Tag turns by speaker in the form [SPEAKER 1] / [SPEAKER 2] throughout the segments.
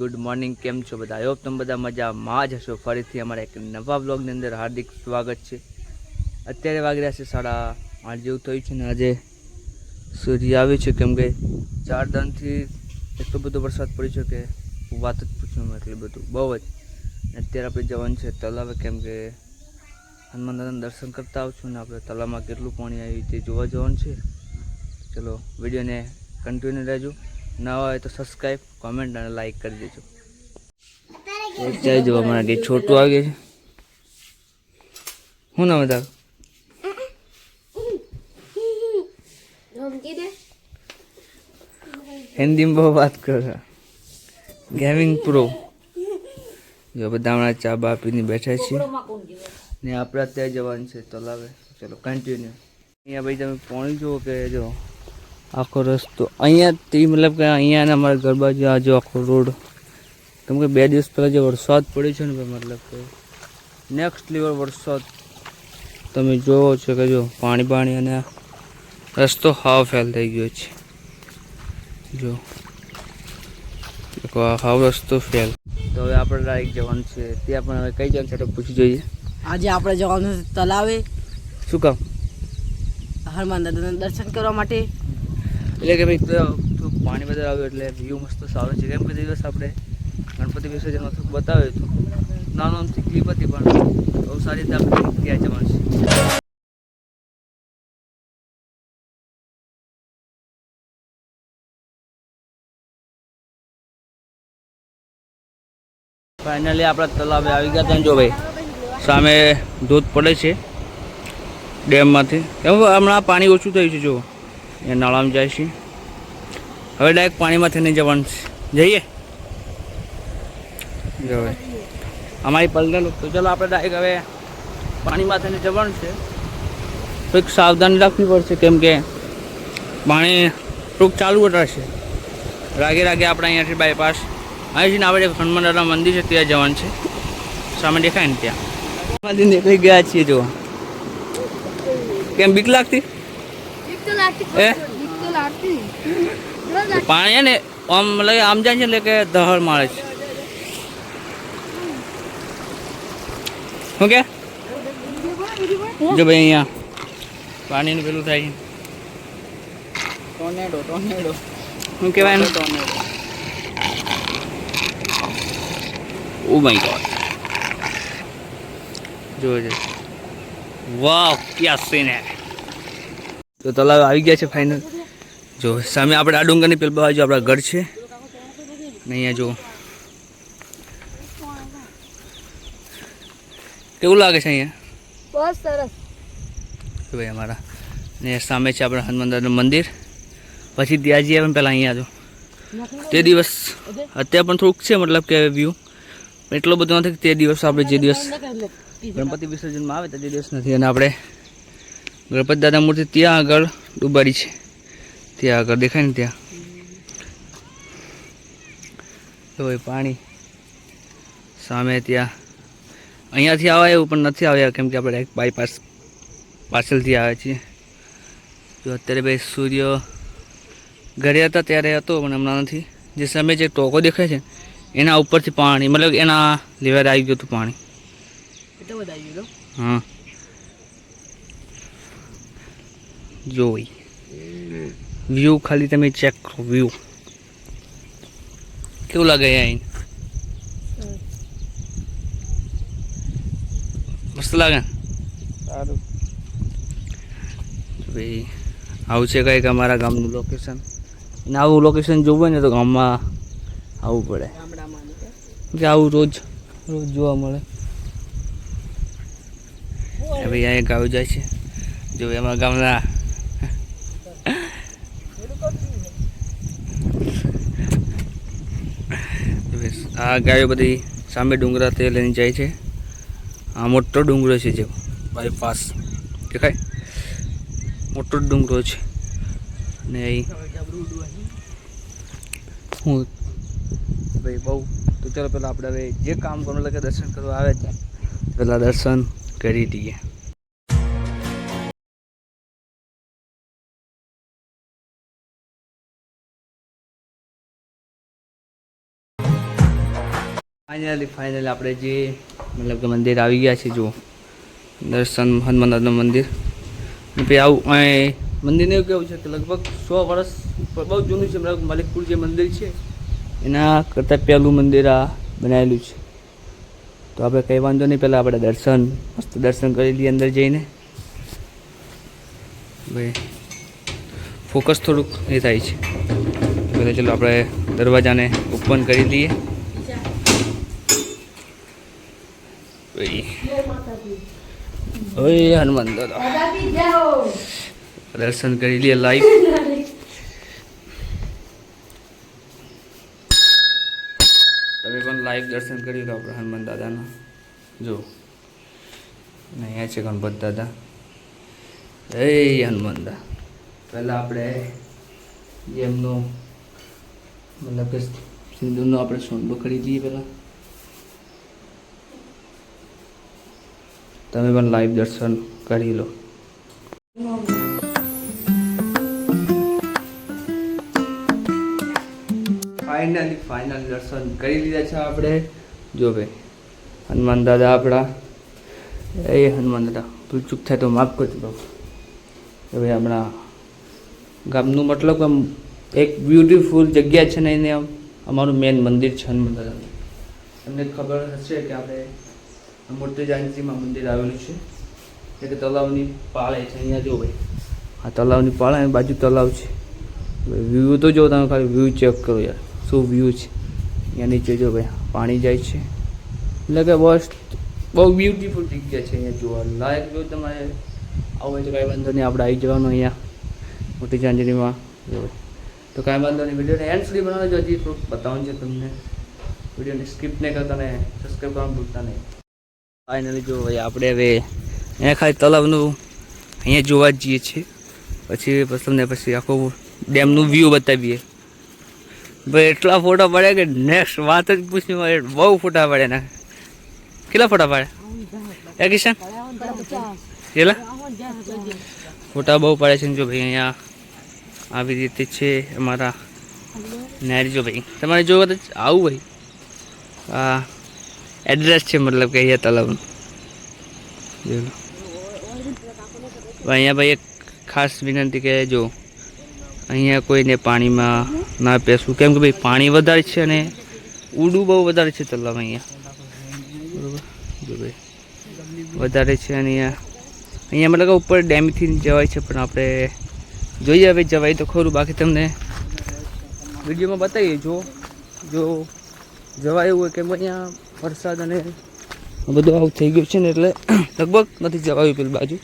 [SPEAKER 1] Good morning, કેમ છો બધા? હોપ તમે બધા મજામાં જ હશો. ફરીથી અમારા એક નવા બ્લોગની અંદર હાર્દિક સ્વાગત છે. અત્યારે વાગી રહ્યા છે સાડા આઠ જેવું થયું છે ને આજે સૂર્ય આવ્યું છે કેમ કે ચાર દાનથી એટલો બધો વરસાદ પડ્યો છે કે વાત જ પૂછું એટલું બધું. બહુ જ. અત્યારે આપણે જવાનું છે તલાવે કેમ કે હનુમાન દાદાના દર્શન કરતા આવશું ને આપણે તલાવમાં કેટલું પાણી આવ્યું તે જોવા જવાનું છે. ચલો, વિડીયોને કન્ટિન્યુ રહેજો. ના હોય તો સબસ્ક્રાઈબ કોમેન્ટ અને લાઈક કરી દેજો. જય જો અમારા કે છોટું આવી છે. શું નામ તારું? હિન્દીમાં બહુ વાત કરો. ગેમિંગ પ્રો જો બધા હમણાં ચા બા પીને બેઠા છીએ ને આપણે અત્યારે જવાનું છે તલાવે. ચલો કન્ટિન્યુ અહીંયા ભાઈ તમે પોણી જુઓ કે જો આખો રસ્તો. અહીંયાથી મતલબ કે અહીંયા ને અમારા ઘર બાજુ આ જો આખો રોડ. કેમ કે બે દિવસ પહેલાં જે વરસાદ પડ્યો છે ને ભાઈ મતલબ કે નેક્સ્ટ લેવલ વરસાદ. તમે જોવો છો કે જો પાણી પાણી અને રસ્તો હાવ ફેલ થઈ ગયો છે. જો. હાવ રસ્તો ફેલ તો હવે આપણે ડાયરેક્ટ જવાનું છે. ત્યાં પણ હવે કઈ જવાનું છે પૂછી જોઈએ.
[SPEAKER 2] આજે આપણે જવાનું છે તલાવે.
[SPEAKER 1] શું કામ?
[SPEAKER 2] હનુમાન દાદાના દર્શન કરવા માટે.
[SPEAKER 1] એટલે કે ભાઈ પાણી વધારે આવ્યું એટલે વ્યૂ મસ્ત સારો છે. કેમ કે દિવસ આપણે ગણપતિ વિસર્જન થોડુંક બતાવ્યું હતું. નાનો આમથી ક્લિપ હતી, પણ બહુ સારી રીતે આપણે ત્યાં જવાનું છે ફાઇનલી આપણા તલાવે આવી ગયા ત્યાં જો ભાઈ. સામે ધોધ પડે છે ડેમમાંથી. એમ, હમણાં પાણી ઓછું થયું છે જો એ નાળામાં જાય છે. હવે ડાયરેક્ટ પાણીમાંથી નહીં જવાનું છે. જઈએ? જો હવે અમારી પલટન તો ચાલો આપણે ડાયરેક્ટ હવે પાણીમાંથી નહીં જવાનું છે. થોડીક સાવધાની રાખવી પડશે કેમ કે પાણી થોડુંક ચાલુ રહેશે. રાગે રાગે આપણે અહીંયાથી બાયપાસ અહીંથી આપણે હનુમાન દાદા મંદિર છે ત્યાં જવાનું છે. સામે દેખાય ને ત્યાં. નીકળી ગયા છીએ જો કેમ બીક લાગતી? એ? પાણી છે ને આમ લઈ આમ જાય છે એટલે કે દહળ મારે છે. શું કે? જો ભાઈ અહીંયા પાણીનું પેલું થાય છે.
[SPEAKER 2] ટોર્નેડો ટોર્નેડો
[SPEAKER 1] શું કહેવાય એનું?
[SPEAKER 2] Tornado
[SPEAKER 1] oh my God. જો વાહ ક્યાં સીન હે? તો તલાવ આવી ગયા છે ફાઇનલ જો સામે આપણે આ ડુંગરની પેલ બાજુ આપણા ઘર છે. ને અહીંયા જો. કેવું લાગે છે અહીંયા?
[SPEAKER 3] બહુ સરસ.
[SPEAKER 1] ભાઈ અમારા. ને સામે છે આપણા હનુમાન દાદાનું મંદિર. પછી ત્યાં જઈએ પણ પહેલાં અહીંયા જો. તે દિવસ અત્યારે પણ થોડુંક છે મતલબ કે વ્યૂ એટલો બધો નથી કે તે દિવસ આપણે જે દિવસ ગણપતિ વિસર્જનમાં આવે તો તે દિવસ નથી. અને આપણે ગણપતિ દાદા મૂર્તિ ત્યાં આગળ ડૂબાડી છે. ત્યાં આગળ દેખાય ને ત્યાં. તો પાણી સામે ત્યાં. અહીંયાથી આવે એવું પણ નથી આવ્યા કેમ કે આપણે બાયપાસ પાછળથી આવે છીએ. જો અત્યારે ભાઈ સૂર્ય ઘરે હતા ત્યારે હતો પણ હમણાં નથી. જે સામે જે ટોકો દેખાય છે એના ઉપરથી પાણી મતલબ એના લેવલ આવી ગયું હતું પાણી. હા. જોઈ. વ્યૂ ખાલી તમે ચેક કરો વ્યૂ કેવું લાગે અહીં મસ્ત લાગે? ભાઈ આવું છે કંઈક અમારા ગામનું લોકેશન અને આવું લોકેશન જોવું હોય ને તો ગામમાં આવવું પડે.
[SPEAKER 2] કે.
[SPEAKER 1] આવું રોજ રોજ જોવા મળે. ભાઈ અહીંયા ગાવ જાય છે. જો એમાં ગામના જો ભાઈ આ ગાયો બધી સામે ડુંગરા તે લઈને જાય છે. આ મોટો ડુંગરો છે જો બાયપાસ દેખાય? મોટો ડુંગરો છે. અને અહીં હું ભાઈ બહુ, તો ચાલો પહેલાં આપણે હવે જે કામ કરવાનું લાગે દર્શન કરવા આવે ત્યાં. પહેલાં દર્શન કરી દઈએ. ફાઇનલી ફાઇનલી આપણે જે મતલબ કે મંદિર આવી ગયા છે જો દર્શન હનુમાનદાદનું મંદિર. પછી આવું અહીં મંદિરને એવું કેવું છે કે લગભગ સો વર્ષ, બહુ જૂનું છે મલિકપુર જે મંદિર છે, એના કરતાં પહેલું મંદિર આ બનાવેલું છે. તો આપણે કંઈ વાંધો નહીં, પહેલાં આપણે દર્શન, મસ્ત દર્શન કરી લઈએ અંદર જઈને. ભાઈ ફોકસ થોડુંક એ થાય છે. પહેલાં ચલો આપણે દરવાજાને ઓપન કરી લઈએ. ઓય. હનુમાન દાદા. દર્શન કરી લે લાઈવ તમે પણ લાઈવ દર્શન કરી તો આપણે હનુમાન દાદાના. જો. અહીંયા છે ગણપત દાદા. એ હનુમાન દા. પહેલાં આપણે જેમનો મતલબ કે સિંધુનો આપણે સોનબો કરી દઈએ પહેલાં. તમે પણ લાઈવ દર્શન કરી લો. ફાઇનલી ફાઇનલ દર્શન કરી લીધા છે આપણે. જો ભાઈ, હનુમાન દાદા આપણા. એ હનુમાન દાદા, ભૂલ ચૂક થાય તો માફ કરજો બાબુ ભાઈ આપણા ગામનું મતલબ આમ એક બ્યુટીફુલ જગ્યા છે ને એને આમ, અમારું મેન મંદિર છે હનુમાન દાદાનું. તમને ખબર હશે કે આપણે મોટી જાનકીમાં મંદિર આવેલું છે. એટલે તલાવની પાળે છે, અહીંયા જો ભાઈ. આ તલાવની પાળે અને બાજુ તલાવ છે. વ્યૂ તો જો તમે ખાલી વ્યૂ ચેક કરો યાર. શું વ્યૂ છે? અહીંયા નીચે જો ભાઈ પાણી જાય છે. એટલે કે બસ, બહુ બ્યુટીફુલ જગ્યા છે અહીંયા જોવા. લાયક જો તમારે આવું હોય તો કાંઈ વાંધો નહીં, આપણે આવી જવાનું અહીંયા મોટી જો તો કાંઈ વાંધો નહીં વિડીયોને એન્ડ સુધી બનાવજો, હજી થોડુંક બતાવવાનું છે તમને. વિડીયોને સ્કીપ નહીં કરતા ને સબસ્ક્રાઈબ કરવાનું ભૂલતા નહીં. ફાઇનલી જો ભાઈ, આપણે હવે અહીંયા ખાલી તલાવનું અહીંયા જોવા જઈએ છીએ. પછી પછી તમને પછી આખું ડેમનું વ્યૂ બતાવીએ. ભાઈ, એટલા ફોટા પડે કે નેક્સ્ટ વાત જ પૂછી મળે બહુ ફોટા પડે ને કેટલા ફોટા પડે એ કિશન? કેટલા? ફોટા બહુ પડે છે જો ભાઈ, અહીંયા આવી રીતે છે અમારા નેરી જો ભાઈ. તમારે જોવા તો આવું ભાઈ આ એડ્રેસ છે મતલબ કે અહીંયા તલાવનું અહીંયા ભાઈ એક ખાસ વિનંતી કે જો અહીંયા કોઈને પાણીમાં ના પેસવું. કેમ કે ભાઈ પાણી વધારે છે અને ઉડું બહુ વધારે છે તલાવ અહીંયા. બરોબર. જો ભાઈ. વધારે છે અને અહીંયા અહીંયા મતલબ કે ઉપર ડેમથી જવાય છે પણ આપણે જોઈએ હવે જવાય તો ખરું. બાકી તમને વિડીયોમાં બતાવીએ જો જો જવાય એવું હોય કે અહીંયા વરસાદ અને બધું આવું થઈ ગયું છે ને એટલે લગભગ નથી જવાયું પેલી બાજુ.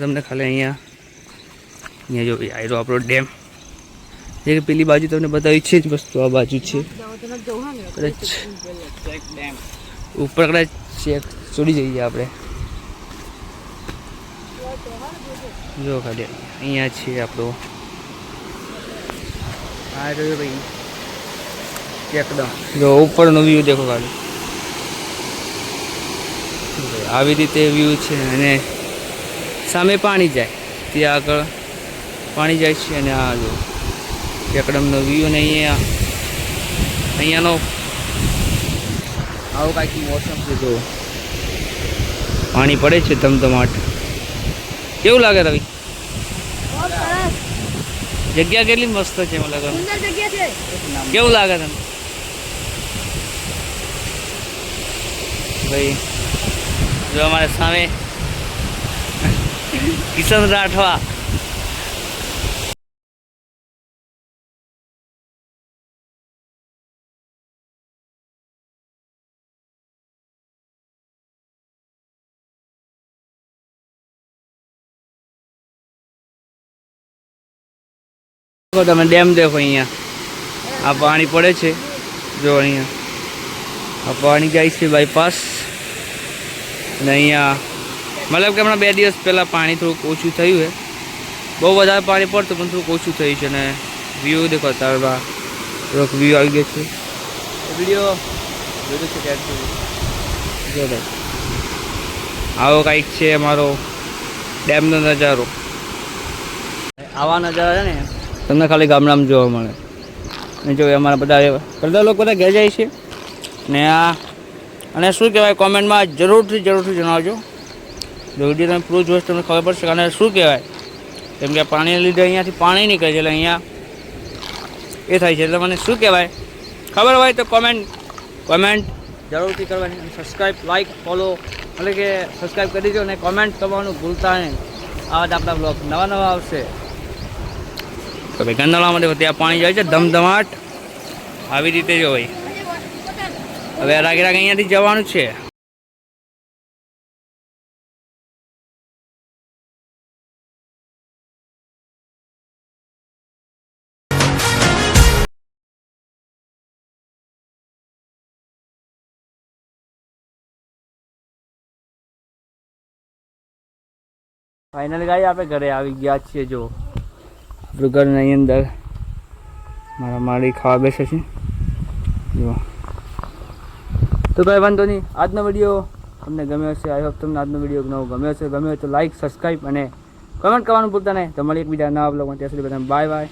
[SPEAKER 1] તમને ખાલી અહીંયા અહીંયા જો આયરો આપણો ડેમ. જે પેલી બાજુ તમને બતાવી છે જ વસ્તુ, આ બાજુ છે. કદાચ ઉપર કદાચ ચેક ચોડી જઈએ આપણે. જો ખાલી અહીંયા છે આપણો. આ રહ્યો ભાઈ એકદમ જો ઉપરનો વ્યૂ દેખો ખાલી. આવી રીતે વ્યૂ છે અને સામે પાણી જાય. ત્યાં આગળ પાણી જાય છે અને આ જો એકદમનો વ્યૂ અને અહીંયા અહીંયાનો આવો કાંઈક મોસમ છે જો. પાણી પડે છે ધમધમાટ. કેવું લાગે રવિ? જગ્યા કેટલી મસ્ત છે મને લાગે કેવું લાગે તમને? ભાઈ જો અમારે સામે કિશન રાઠવા. તમે ડેમ દેખો અહીંયા. આ પાણી પડે છે. જો અહીંયા. આ પાણી જાય છે બાયપાસ અને અહીંયા મતલબ કે હમણાં બે દિવસ પહેલાં પાણી થોડુંક ઓછું થયું છે. બહુ વધારે પાણી પડતું પણ થોડુંક ઓછું થયું છે અને વ્યૂ દેખો તારવા થોડોક વ્યૂ આવી ગયો છે. વીડિયો જોયો છે ત્યાર જો ભાઈ આવો કાંઈક છે અમારો ડેમનો નજારો. આવા નજારા છે ને. તમને ખાલી ગામડામાં જોવા મળે. અને જો અમારા બધા બધા લોકો બધા ઘેર જાય છે. ને આ અને શું કહેવાય, કોમેન્ટમાં જરૂરથી જરૂરથી જણાવજો. જો વીડિયો તમે પૂરું જોઈશ તમને ખબર પડશે અને શું કહેવાય. કેમ કે પાણીને લીધે અહીંયાથી પાણી નીકળે છે, એટલે અહીંયા એ થાય છે. એટલે મને શું કહેવાય, ખબર હોય તો કોમેન્ટ કોમેન્ટ જરૂરથી કરવાની સબસ્ક્રાઈબ લાઈક ફોલો એટલે કે સબસ્ક્રાઈબ કરી દેજો અને કોમેન્ટ કરવાનું ભૂલતા નહીં. આવા જ આપણા બ્લોગ નવા નવા આવશે. તો ભાઈ ગંદાળા માટે ત્યાં પાણી જાય છે, ધમધમાટ. આવી રીતે જો ભાઈ હવે રાગીરાગ રાગે અહીંયાથી જવાનું છે. ફાઇનલ ગાઈ આપણે ઘરે આવી ગયા છીએ જો. આપણું ઘરની અંદર મારા માળી ખાવા બેસે છે. જો. તો કાંઈ વાંધો નહીં. આજનો વીડિયો તમને ગમ્યો હશે. આઈ હોપ તમને આજનો વીડિયો નવો ગમ્યો હશે. ગમ્યો તો લાઈક સબસ્ક્રાઈબ અને કમેન્ટ કરવાનું ભૂલતા નહીં. તો મળી એકબીજા નવા બ્લોગમાં ત્યાં સુધી બધા બાય બાય